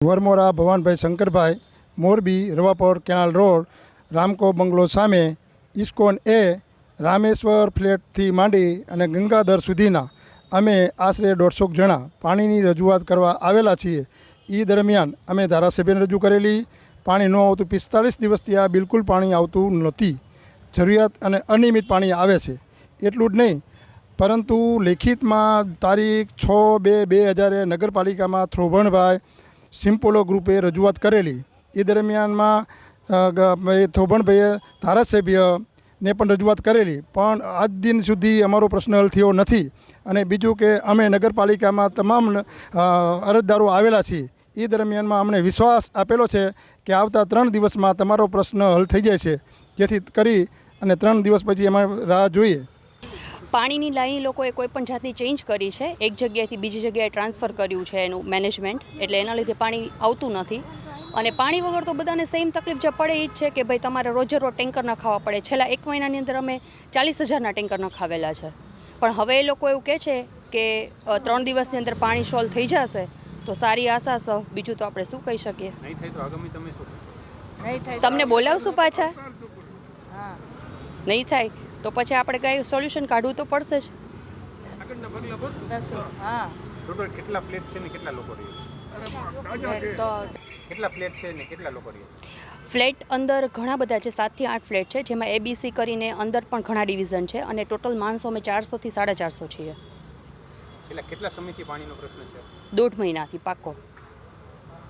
Varmora Bhavanbhai Shankarbhai, Morbi, Ravapar canal road, Ramco bungalow સામે, ISKCON એ, રામેશ્વર ફ્લેટથી માંડી અને ગંગાધર સુધીના અમે આશરે દોઢસોક જણા પાણીની રજૂઆત કરવા આવેલા છીએ. એ દરમિયાન અમે ધારાસભ્યને રજૂ કરેલી. પાણી ન આવતું પિસ્તાળીસ દિવસથી આ બિલકુલ પાણી આવતું નથી. જરૂરિયાત અને અનિયમિત પાણી આવે છે. એટલું જ નહીં, પરંતુ લેખિતમાં તારીખ છ બે બે હજારે નગરપાલિકામાં થ્રોભણભાઈ સિમ્પોલો ગ્રુપે રજૂઆત કરેલી. એ દરમિયાનમાં એ થોભણભાઈએ ધારાસભ્યને પણ રજૂઆત કરેલી. પણ આજ દિન સુધી અમારો પ્રશ્ન હલ થયો નથી. અને બીજું કે અમે નગરપાલિકામાં તમામ અરજદારો આવેલા છીએ. એ દરમિયાનમાં અમને વિશ્વાસ આપેલો છે કે આવતા ત્રણ દિવસમાં તમારો પ્રશ્ન હલ થઈ જાય છે. જેથી કરી અને ત્રણ દિવસ પછી અમે રાહ જોઈએ. પાણીની લાઈન લોકોએ કોઈ પણ જાતની ચેન્જ કરી છે. એક જગ્યાએથી બીજી જગ્યાએ ટ્રાન્સફર કર્યું છે એનું મેનેજમેન્ટ એટલે એના લીધે પાણી આવતું નથી. અને પાણી વગર તો બધાને સેમ તકલીફ જે પડે એ જ છે કે ભાઈ તમારે રોજે રોજ ટેન્કર નખાવવા પડે. છેલ્લા એક મહિનાની અંદર અમે ચાલીસ હજારના ટેન્કર નખાવેલા છે. પણ હવે એ લોકો એવું કહે છે કે ત્રણ દિવસની અંદર પાણી સોલ્વ થઈ જશે તો સારી આશા સહ બીજું તો આપણે શું કહી શકીએ? નહીં થાય તો આગામી તમે શું કરશો નહીં થાય તમને બોલાવશું પાછા? હા. નહીં થાય? તો પછી આપણે કંઈ સોલ્યુશન કાઢવું તો પડશે જ. હા. કેટલા ફ્લેટ છે ને કેટલા લોકો રહે છે? કેટલા ફ્લેટ છે ને કેટલા લોકો રહે છે? ફ્લેટ અંદર ઘણા બધા છે સાતથી આઠ ફ્લેટ છે જેમાં એબીસી કરીને અંદર પણ ઘણા ડિવિઝન છે અને ટોટલ માણસો અમે ચારસોથી સાડા ચારસો છીએ. છેલ્લા કેટલા સમયથી પાણીનો પ્રશ્ન છે? દોઢ મહિનાથી પાકો